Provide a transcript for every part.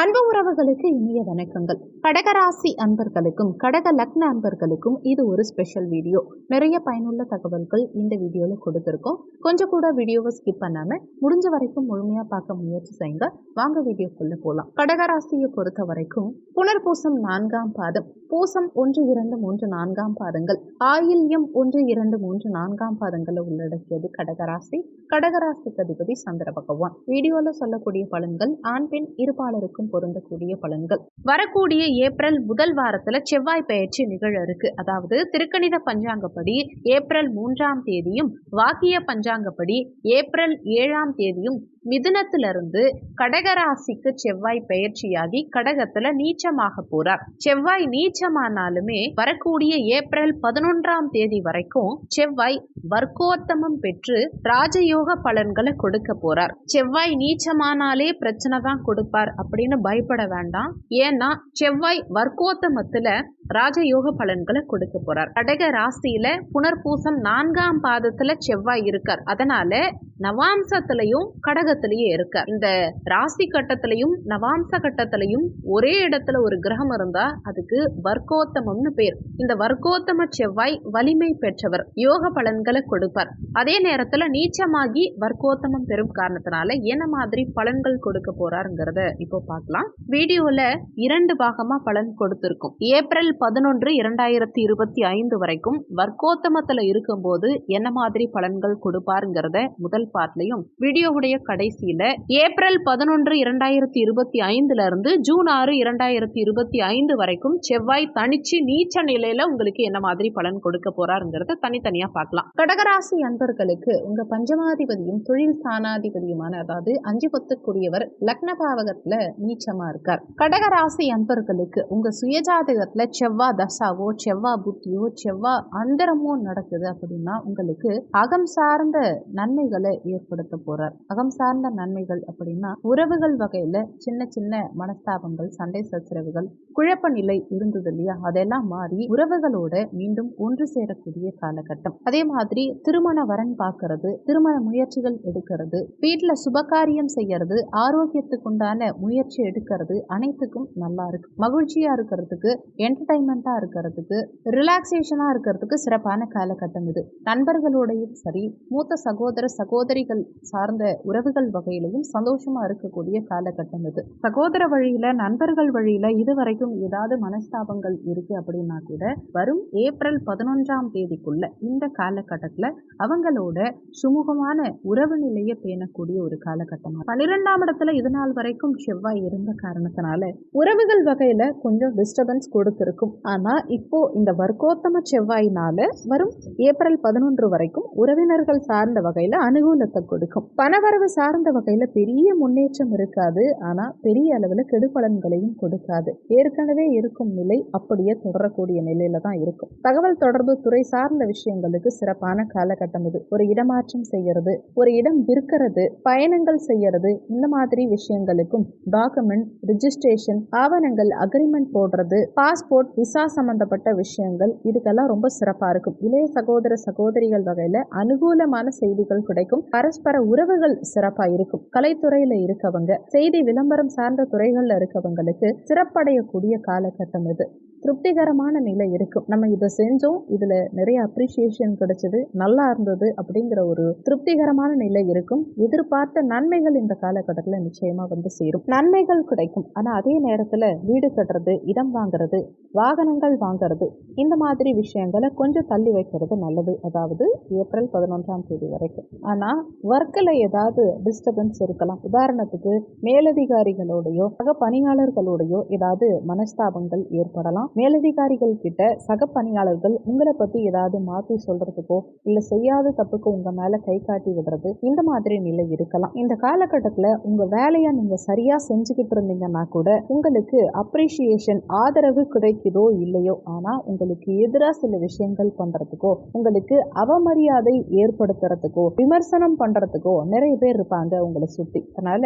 அன்பு உறவுகளுக்கு இனிய வணக்கங்கள். கடகராசி அன்பர்களுக்கும் கடக லக்ன அன்பர்களுக்கும் இது ஒரு ஸ்பெஷல் வீடியோ நிறைய பயனுள்ள தகவல்கள் இந்த வீடியோவில் கொடுத்துருக்கோம். கொஞ்சம் கூட வீடியோவை ஸ்கிப் பண்ணாமல் முடிஞ்ச வரைக்கும் முழுமையாக பார்க்க முயற்சி செய்யுங்க. வாங்க வீடியோக்குள்ளே போகலாம் கடகராசியை பொறுத்த வரைக்கும் புனர்பூசம் நான்காம் பாதம். பூசம் ஒன்று இரண்டு மூன்று நான்காம் பாதங்கள். ஆயில்யம் ஒன்று இரண்டு மூன்று நான்காம் பாதங்களை உள்ளடக்கியது கடகராசி கடகராசிக்கு அதிபதி சந்திர பகவான். வீடியோவில் சொல்லக்கூடிய பலன்கள் ஆண் பெண் இருபாலருக்கும் பொருந்தக்கூடிய பலன்கள். வரக்கூடிய ஏப்ரல் முதல் வாரத்துல செவ்வாய் பயிற்சி நிகழ இருக்கு. அதாவது திருக்கணித பஞ்சாங்கப்படி ஏப்ரல் மூன்றாம் தேதியும் வாக்கிய பஞ்சாங்கப்படி ஏப்ரல் ஏழாம் தேதியும் மிதுனத்திலிருந்து கடகராசிக்கு செவ்வாய் பயிற்சியாகி கடகத்துல நீச்சமாக போறார். செவ்வாய் நீச்சமானாலுமே வரக்கூடிய ஏப்ரல் பதினொன்றாம் தேதி வரைக்கும் செவ்வாய் வர்க்கோத்தமம் பெற்று ராஜயோக பலன்களை கொடுக்க போறார். செவ்வாய் நீச்சமானாலே பிரச்சனை தான் கொடுப்பார் அப்படின்னு பயப்பட வேண்டாம். ஏன்னா செவ்வாய் வர்க்கோத்தமத்துல ராஜயோக பலன்களை கொடுக்க போறார். கடக ராசியில புனர்பூசம் நான்காம் பாதத்துல செவ்வாய் இருக்கார். அதனால நவாம்சத்திலையும் கடகத்திலையும் இருக்கார். இந்த ராசி கட்டத்திலையும் நவாம்ச கட்டத்திலையும் ஒரே இடத்துல ஒரு கிரகம் இருந்தா அதுக்கு வர்க்கோத்தமம்னு பேர். இந்த வர்க்கோத்தம செவ்வாய் வலிமை பெற்றவர். யோக பலன்களை கொடுப்பார். அதே நேரத்துல நீச்சமாகி வர்க்கோத்தமம் பெறும் காரணத்தினால என்ன மாதிரி பலன்கள் கொடுக்க போறாருங்கிறத இப்போ பார்க்கலாம். வீடியோல இரண்டு பாகமா பலன் கொடுத்திருக்கும். ஏப்ரல் பதினொன்று இரண்டாயிரத்தி இருபத்தி ஐந்து வரைக்கும் வர்க்கோத்தமத்துல இருக்கும்போது என்ன மாதிரி பலன்கள் கொடுப்பாருங்கிறத முதல் பார்ட்லையும் வீடியோவுடைய கடைசியில ஏப்ரல் பதினொன்று இரண்டாயிரத்தி இருபத்தி ஐந்துல இருந்து ஜூன் ஆறு இரண்டாயிரத்தி இருபத்தி ஐந்து வரைக்கும் செவ்வாய் தனிச்சு நீச்ச நிலையில உங்களுக்கு என்ன மாதிரி பலன் கொடுக்க போறாருங்கிறத தனித்தனியா பார்க்கலாம். கடகராசி அன்பர்களுக்கு உங்க பஞ்சமாதிபதியும் தொழில் ஸ்தானாதிபதியுமான அதாவது அஞ்சு பத்துக்குரியவர் லக்ன பாவகத்துல நீச்சமா இருக்கார். கடகராசி அன்பர்களுக்கு உங்க சுயஜாதகத்துல செவ்வா தசாவோ செவ்வா புத்தியோ செவ்வா அந்தரமோ நடக்குது அப்படின்னா உங்களுக்கு அகம் சார்ந்த நன்மைகளை ஏற்படுத்த போறார். அகம் சார்ந்த நன்மைகள் அப்படின்னா உறவுகள் வகையில சின்ன சின்ன மனஸ்தாபங்கள் சண்டை சச்சரவுகள் குழப்ப நிலை இருந்தது இல்லையா? அதெல்லாம் மாறி உறவுகளோட மீண்டும் ஒன்று சேரக்கூடிய காலகட்டம். அதே மாதிரி திருமண வரன் பார்க்கறது திருமண முயற்சிகள் எடுக்கிறது வீட்டுல சுபகாரியம் செய்யறது ஆரோக்கியத்துக்குண்டான முயற்சி எடுக்கிறது அனைத்துக்கும் நல்லா இருக்கு. மகிழ்ச்சியா இருக்கிறதுக்கு என்டர்டைன் என்டர்டைன்மெண்ட்டாக இருக்கிறதுக்கு ரிலாக்ஸேஷனாக இருக்கிறதுக்கு சிறப்பான காலகட்டம் இது. நண்பர்களோடையும் சரி மூத்த சகோதர சகோதரிகள் சார்ந்த உறவுகள் வகையிலையும் சந்தோஷமாக இருக்கக்கூடிய காலகட்டம் இது. சகோதர வழியில் நண்பர்கள் வழியில் இதுவரைக்கும் ஏதாவது மனஸ்தாபங்கள் இருக்குது அப்படின்னா கூட வரும் ஏப்ரல் பதினொன்றாம் தேதிக்குள்ள இந்த காலகட்டத்தில் அவங்களோட சுமூகமான உறவு நிலையை பேணக்கூடிய ஒரு காலகட்டம். பன்னிரெண்டாம் இடத்துல இது நாள் வரைக்கும் செவ்வாய் இருந்த காரணத்தினால உறவுகள் வகையில கொஞ்சம் டிஸ்டர்பன்ஸ் கொடுத்துருக்கும் ஆனால் இப்போ இந்த வர்க்கோத்தம செவ்வாயினால வரும் ஏப்ரல் பதினொன்று வரைக்கும் உறவினர்கள் சார்ந்த வகையில் அனுகூலத்தை கொடுக்கும். பணவரவு சார்ந்த வகையில் பெரிய முன்னேற்றம் இருக்காது. ஆனால் பெரிய அளவில் கெடுபலன்களையும் கொடுக்காது. ஏற்கனவே இருக்கும் நிலை அப்படியே தொடரக்கூடிய நிலையில தான் இருக்கும். தகவல் தொடர்பு துறை சார்ந்த விஷயங்களுக்கு சிறப்பான காலகட்டம் இது. ஒரு இடமாற்றம் செய்யறது ஒரு இடம் விற்கிறது பயணங்கள் செய்யறது இந்த மாதிரி விஷயங்களுக்கும் டாக்குமெண்ட் ரிஜிஸ்ட்ரேஷன் ஆவணங்கள் அக்ரிமெண்ட் போடுறது பாஸ்போர்ட் விசா சம்பந்தப்பட்ட விஷயங்கள் இதுக்கெல்லாம் ரொம்ப சிறப்பா இருக்கும். இளைய சகோதர சகோதரிகள் வகையில அனுகூலமான செய்திகள் கிடைக்கும். பரஸ்பர உறவுகள் சிறப்பா இருக்கும். கலைத்துறையில இருக்கவங்க செய்தி விளம்பரம் சார்ந்த துறைகள்ல இருக்கவங்களுக்கு சிறப்படையக்கூடிய காலகட்டம் இது. திருப்திகரமான நிலை இருக்கும். நம்ம இதை செஞ்சோம் இதுல நிறைய அப்ரிசியேஷன் கிடைச்சது நல்லா இருந்தது அப்படிங்கிற ஒரு திருப்திகரமான நிலை இருக்கும். எதிர்பார்த்த நன்மைகள் இந்த காலகட்டத்தில் நிச்சயமா வந்து சேரும். நன்மைகள் கிடைக்கும். ஆனா அதே நேரத்துல வீடு கட்டுறது இடம் வாங்குறது வாகனங்கள் வாங்குறது இந்த மாதிரி விஷயங்களை கொஞ்சம் தள்ளி வைக்கிறது நல்லது. அதாவது ஏப்ரல் பதினொன்றாம் தேதி வரைக்கும். ஆனா ஒர்க்கில் ஏதாவது டிஸ்டர்பன்ஸ் இருக்கலாம். உதாரணத்துக்கு மேலதிகாரிகளோடையோ சக பணியாளர்களோடையோ ஏதாவது மனஸ்தாபங்கள் ஏற்படலாம். மேலதிகாரிகள் கிட்ட சக பணியாளர்கள் உங்களை பத்தி ஏதாவது மாற்றி சொல்றதுக்கோ இல்ல செய்யாத தப்புக்கு உங்க மேல கை காட்டி விடுறது இந்த மாதிரி நிலை இருக்கலாம். இந்த காலகட்டத்துல உங்க வேலையை நீங்க சரியா செஞ்சுக்கிட்டு இருந்தீங்கன்னா கூட உங்களுக்கு அப்ரிசியேஷன் ஆதரவு கிடைக்குதோ இல்லையோ ஆனா உங்களுக்கு எதிராக சில விஷயங்கள் பண்றதுக்கோ உங்களுக்கு அவமரியாதை ஏற்படுத்துறதுக்கோ விமர்சனம் பண்றதுக்கோ நிறைய பேர் இருப்பாங்க உங்களை சுத்தி. அதனால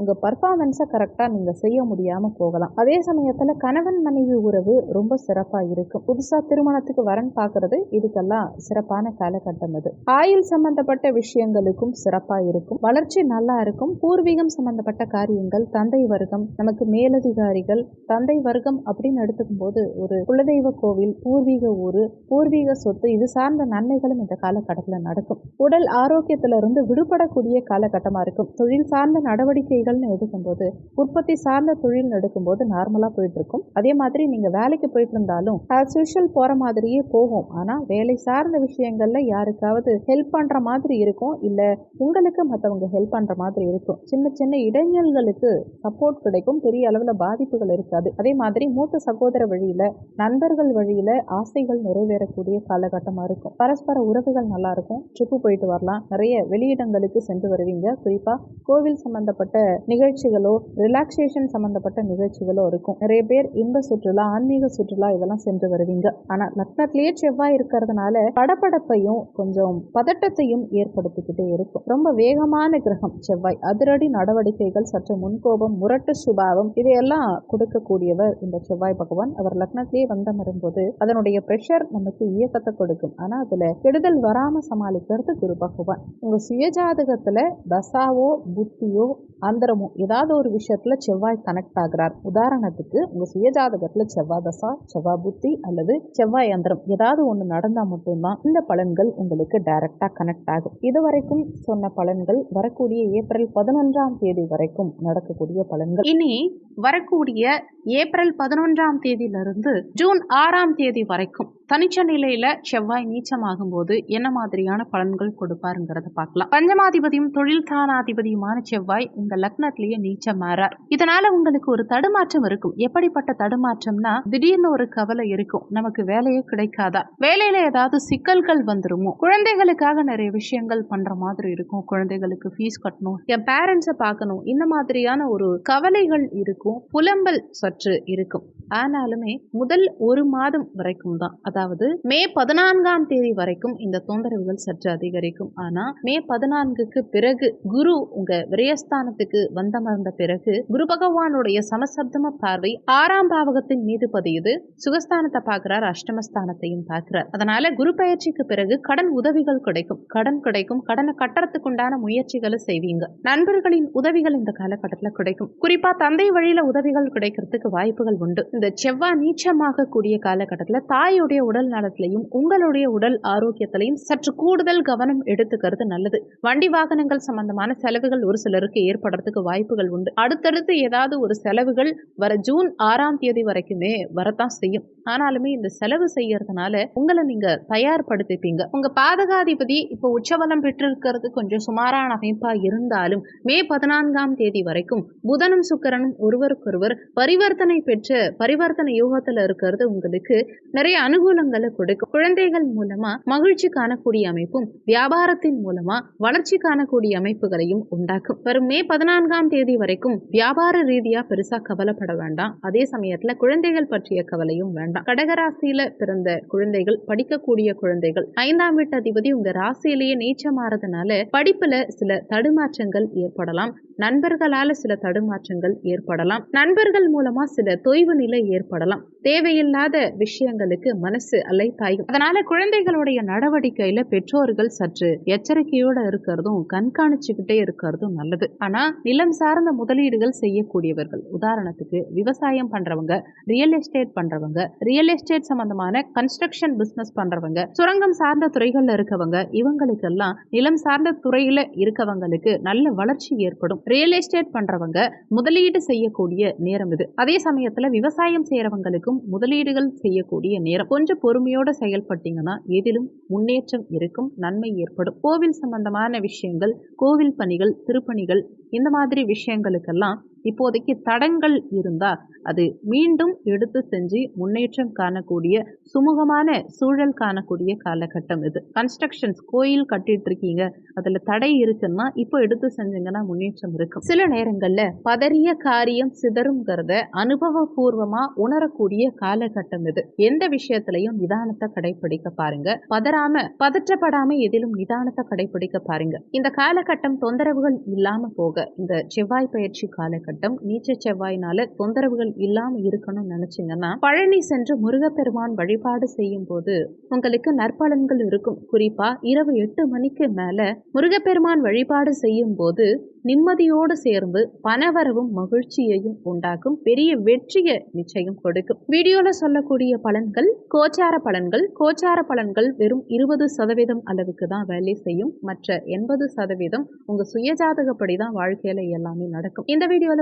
உங்க பர்ஃபார்மன்ஸை கரெக்டா நீங்க செய்ய முடியாம போகலாம். அதே சமயத்துல கணவன் மனைவி உறவு ரொம்ப சிறப்பாக இருக்கும் புதுசாக திருமணத்துக்கு வரன் பார்க்கறது இதுக்கெல்லாம் சிறப்பான காலகட்டம் இது ஆயுள் சம்பந்தப்பட்ட விஷயங்களுக்கும் சிறப்பாக இருக்கும். வளர்ச்சி நல்லா இருக்கும். பூர்வீகம் சம்பந்தப்பட்ட காரியங்கள் தந்தை வர்க்கம் நமக்கு மேலதிகாரிகள் தந்தை வர்க்கம் அப்படின்னு எடுத்துக்கும் போது ஒரு குலதெய்வ கோவில் பூர்வீக ஊர் பூர்வீக சொத்து இது சார்ந்த நன்மைகளும் இந்த காலகட்டத்தில் நடக்கும். உடல் ஆரோக்கியத்திலிருந்து விடுபடக்கூடிய காலகட்டமாக இருக்கும். தொழில் சார்ந்த நடவடிக்கைகள்னு எடுக்கும்போது உற்பத்தி சார்ந்த தொழில் எடுக்கும்போது நார்மலாக போயிட்டு இருக்கும். அதே மாதிரி நீங்கள் வேலைக்கு போயிட்டு இருந்தாலும் ஆஸ் யூஷுவல் போகிற மாதிரியே போகும். ஆனால் வேலை சார்ந்த விஷயங்கள்ல யாருக்காவது ஹெல்ப் பண்ணுற மாதிரி இருக்கும் இல்லை உங்களுக்கு மற்றவங்க ஹெல்ப் பண்ணுற மாதிரி இருக்கும் சின்ன சின்ன இடைஞ்சல்களுக்கு சப்போர்ட் கிடைக்கும். பெரிய அளவில் பாதிப்புகள் இருக்காது. அதே மாதிரி மூத்த சகோதர வழியில் நண்பர்கள் வழியில் ஆசைகள் நிறைவேறக்கூடிய காலகட்டமாக இருக்கும். பரஸ்பர உறவுகள் நல்லா இருக்கும். ட்ரிப்பு போயிட்டு வரலாம். நிறைய வெளியிடங்களுக்கு சென்று வருவீங்க. குறிப்பாக கோவில் சம்பந்தப்பட்ட நிகழ்ச்சிகளோ ரிலாக்ஸேஷன் சம்பந்தப்பட்ட நிகழ்ச்சிகளோ இருக்கும். நிறைய பேர் இன்ப சுற்றுலா ஆன்மீக சுற்றுலா இதெல்லாம் சென்று வருவீங்க. ஆனால் லக்னத்திலேயே செவ்வாய் இருக்கிறதுனால படபடப்பையும் கொஞ்சம் பதட்டத்தையும் ஏற்படுத்திக்கிட்டே இருக்கும். ரொம்ப வேகமான கிரகம் செவ்வாய். அதிரடி நடவடிக்கைகள் சற்று முன்கோபம் முரட்டு சுபாவம் இதையெல்லாம் கொடுக்கக்கூடியவர் இந்த செவ்வாய் பகவான். அவர் லக்னத்திலேயே வந்தமரும்போது அதனுடைய பிரஷர் நமக்கு இயக்கத்தை கொடுக்கும். ஆனா அதுல கெடுதல் வராம சமாளிக்கிறது குரு பகவான். உங்க சுயஜாதகத்துல தசாவோ புத்தியோ அந்தரமோ ஏதாவது ஒரு விஷயத்துல செவ்வாய் கனெக்ட் ஆகிறார். உதாரணத்துக்கு உங்க சுயஜாதகத்துல செவ்வாய் தசா செவ்வாய் புத்தி அல்லது செவ்வாய் அந்திரம் ஏதாவது ஒன்று நடந்தால் மட்டும்தான் இந்த பலன்கள் உங்களுக்கு டைரக்டாக கனெக்ட் ஆகும். இதுவரைக்கும் சொன்ன பலன்கள் வரக்கூடிய ஏப்ரல் பதினொன்றாம் தேதி வரைக்கும் நடக்கக்கூடிய பலன்கள். இனி வரக்கூடிய ஏப்ரல் பதினொன்றாம் தேதியிலிருந்து ஜூன் ஆறாம் தேதி வரைக்கும் தனிச்ச நிலையில செவ்வாய் நீச்சமாகும் போது என்ன மாதிரியான பலன்கள் கொடுப்பாருங்கிறத பார்க்கலாம். பஞ்சமாதிபதியும் தொழில் தானாதிபதியுமான செவ்வாய் உங்க லக்னத்திலேயே நீச்சமாறார். இதனால உங்களுக்கு ஒரு தடுமாற்றம் இருக்கும். எப்படிப்பட்ட தடுமாற்றம்னா திடீர்னு ஒரு கவலை இருக்கும். நமக்கு வேலையே கிடைக்காதா? வேலையில ஏதாவது சிக்கல்கள் வந்துருமோ? குழந்தைகளுக்காக நிறைய விஷயங்கள் பண்ற மாதிரி இருக்கும். குழந்தைகளுக்கு ஃபீஸ் கட்டணும். என் பேரண்ட்ஸை பார்க்கணும். இந்த மாதிரியான ஒரு கவலைகள் இருக்கும். இருக்கும். புலம்பல் சற்று இருக்கும். ஆனாலுமே முதல் ஒரு மாதம் வரைக்கும் தான். அதாவது மே பதினான்காம் தேதி வரைக்கும் இந்த தொந்தரவுகள் சற்று அதிகரிக்கும். ஆனா மே பதினான்குக்கு பிறகு குரு உங்க விரயஸ்தானத்துக்கு வந்தமர்ந்த பிறகு குரு பகவானுடைய சமசப்தம பார்வை ஆறாம் பாவகத்தின் மீது பதியுது. சுகஸ்தானத்தை பார்க்கிறார் அஷ்டமஸ்தானத்தையும் பார்க்கிறார். அதனால குரு பயிற்சிக்கு பிறகு கடன் உதவிகள் கிடைக்கும். கடன் கிடைக்கும். கடனை கட்டுறதுக்குண்டான முயற்சிகளை செய்வீங்க. நண்பர்களின் உதவிகள் இந்த காலகட்டத்தில் கிடைக்கும். குறிப்பா தந்தை வழி வழியில உதவிகள் கிடைக்கிறதுக்கு வாய்ப்புகள் உண்டு. இந்த செவ்வாய் நீச்சமாக கூடிய காலகட்டத்தில் தாயுடைய உடல் நலத்திலையும் உங்களுடைய உடல் ஆரோக்கியத்திலையும் சற்று கூடுதல் கவனம் எடுத்துக்கிறது நல்லது. வண்டி வாகனங்கள் சம்பந்தமான செலவுகள் ஒரு சிலருக்கு ஏற்படுறதுக்கு வாய்ப்புகள் உண்டு. அடுத்தடுத்து ஏதாவது ஒரு செலவுகள் வர ஜூன் ஆறாம் தேதி வரைக்குமே வரத்தான் செய்யும். ஆனாலுமே இந்த செலவு செய்யறதுனால உங்களை நீங்க தயார்படுத்திப்பீங்க. உங்க பாதகாதிபதி இப்போ உச்சபலம் பெற்றிருக்கிறது கொஞ்சம் சுமாரான அமைப்பா இருந்தாலும் மே பதினான்காம் தேதி வரைக்கும் புதனும் சுக்கரனும் ஒரு ஒருவருக்கொருவர் பரிவர்த்தனை பெற்று பரிவர்த்தனை யோகத்துல இருக்கிறது உங்களுக்கு நிறைய அனுகூலங்களை கொடுக்கும். குழந்தைகள் மூலமா மகிழ்ச்சி காணக்கூடிய அமைப்பும் வியாபாரத்தின் மூலமா வளர்ச்சி காணக்கூடிய அமைப்புகளையும் உண்டாக்கும். வரும் மே பதினான்காம் தேதி வரைக்கும் வியாபார ரீதியா பெருசா கவலைப்பட வேண்டாம். அதே சமயத்துல குழந்தைகள் பற்றிய கவலையும் வேண்டாம். கடகராசியில பிறந்த குழந்தைகள் படிக்கக்கூடிய குழந்தைகள் ஐந்தாம் வீட்டு அதிபதி உங்க ராசியிலேயே நீச்சமாறதுனால படிப்புல சில தடுமாற்றங்கள் ஏற்படலாம். நண்பர்களால சில தடுமாற்றங்கள் ஏற்படலாம். நண்பர்கள் மூலமா சில தொய்வு நிலை ஏற்படலாம். தேவையில்லாத விஷயங்களுக்கு மனசு அலைப்பாயும். அதனால குழந்தைகளுடைய நடவடிக்கையில பெற்றோர்கள் சற்று எச்சரிக்கையோட இருக்கிறதும் கண்காணிச்சுக்கிட்டே இருக்கிறதும் நல்லது. ஆனா நிலம் சார்ந்த முதலீடுகள் செய்யக்கூடியவர்கள். உதாரணத்துக்கு விவசாயம் பண்றவங்க ரியல் எஸ்டேட் பண்றவங்க ரியல் எஸ்டேட் சம்பந்தமான கன்ஸ்ட்ரக்ஷன் பிசினஸ் பண்றவங்க சுரங்கம் சார்ந்த துறைகள்ல இருக்கவங்க இவங்களுக்கெல்லாம் நிலம் சார்ந்த துறையில இருக்கவங்களுக்கு நல்ல வளர்ச்சி ஏற்படும். ரியல் எஸ்டேட் பண்றவங்க முதலீடு செய்யக்கூடிய நேரம் இது. அதே சமயத்துல விவசாயம் செய்யறவங்களுக்கும் முதலீடுகள் செய்யக்கூடிய நேரம். கொஞ்சம் பொறுமையோட செயல்பட்டீங்கன்னா எதிலும் முன்னேற்றம் இருக்கும் நன்மை ஏற்படும். கோவில் சம்பந்தமான விஷயங்கள் கோவில் பணிகள் திருப்பணிகள் இந்த மாதிரி விஷயங்களுக்கெல்லாம் இப்போதைக்கு தடங்கள் இருந்தா அது மீண்டும் எடுத்து செஞ்சு முன்னேற்றம் காணக்கூடிய சுமூகமான சூழல் காணக்கூடிய காலகட்டம் இது. கன்ஸ்ட்ரக்ஷன்ஸ் கோயில் கட்டிட்டு இருக்கீங்க அதுல தடை இருக்குன்னா இப்போ எடுத்து செஞ்சீங்கன்னா முன்னேற்றம் இருக்கும். சில நேரங்கள்ல பதறிய காரியம் சிதறுங்கிறத அனுபவபூர்வமா உணரக்கூடிய காலகட்டம் இது. எந்த விஷயத்திலையும் நிதானத்தை கடைபிடிக்க பாருங்க. பதறாம பதற்றப்படாம எதிலும் நிதானத்தை கடைபிடிக்க பாருங்க. இந்த காலகட்டம் தொந்தரவுகள் இல்லாம போக இந்த செவ்வாய் பயிற்சி காலகட்டம் காலகட்டம் நீச்ச செவ்வாயினால தொந்தரவுகள் இல்லாம இருக்கணும்னு நினைச்சீங்கன்னா பழனி சென்று முருகப்பெருமான் வழிபாடு செய்யும் போது உங்களுக்கு நற்பலன்கள் இருக்கும். குறிப்பா இரவு எட்டு மணிக்கு மேல முருகப்பெருமான் வழிபாடு செய்யும் போது நிம்மதியோடு சேர்ந்து பணவரவும் மகிழ்ச்சியையும் உண்டாக்கும் பெரிய வெற்றியை நிச்சயம் கொடுக்கும். வீடியோல சொல்லக்கூடிய பலன்கள் கோச்சார பலன்கள். கோச்சார பலன்கள் வெறும் இருபது சதவீதம் அளவுக்கு தான் வேலை செய்யும். மற்ற எண்பது சதவீதம் உங்க சுயஜாதகப்படி தான் வாழ்க்கையில எல்லாமே நடக்கும். இந்த வீடியோல